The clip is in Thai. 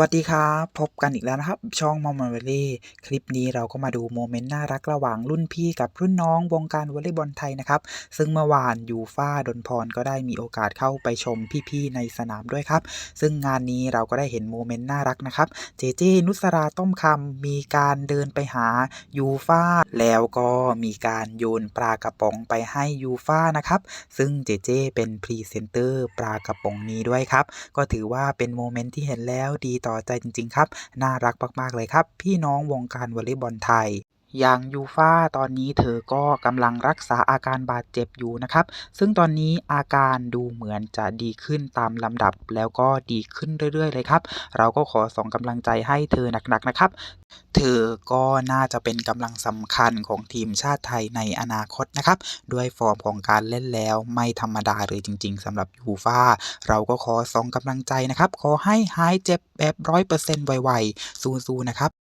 วัสดีครับ พบกันอีกแล้วนะครับ ช่องมอม m ว v ล l คลิปนี้เราก็มาดูโมเมนต์น่ารักระหว่างรุ่นพี่กับรุ่นน้องวงการวอลเลย์บอลไทยนะครับ ซึ่งเมื่อวานยูฟ่าดนพรก็ได้มีโอกาสเข้าไปชมพี่ๆในสนามด้วยครับ ซึ่งงานนี้เราก็ได้เห็นโมเมนต์น่ารักนะครับ เจเจนุสราต้มคำมีการเดินไปหายูฟ่าแล้วก็มีการโยนปลากระป๋องไปให้ยูฟ่านะครับ ซึ่งเจเจเป็นพรีเซนเตอร์ปลากระป๋องนี้ด้วยครับ ก็ถือว่าเป็นโมเมนต์ที่เห็นแล้วดีต่อใจจริง ๆ ครับ น่ารักมาก ๆ เลยครับ พี่น้องวงการวอลเลย์บอลไทย อย่างยูฟาตอนนี้เธอก็กำลังรักษาอาการบาดเจ็บอยู่นะครับ ซึ่งตอนนี้อาการดูเหมือนจะดีขึ้นตามลำดับแล้วก็ดีขึ้นเรื่อยๆ เลยครับ เราก็ขอส่งกำลังใจให้เธอหนักๆนะครับ เธอก็น่าจะเป็นกำลังสำคัญของทีมชาติไทยในอนาคตนะครับ ด้วยฟอร์มของการเล่นแล้วไม่ธรรมดาเลยจริง ๆสำหรับยูฟาเราก็ขอส่งกำลังใจนะครับ ขอให้หายเจ็บแบบ100%ไวๆสู้ๆนะครับ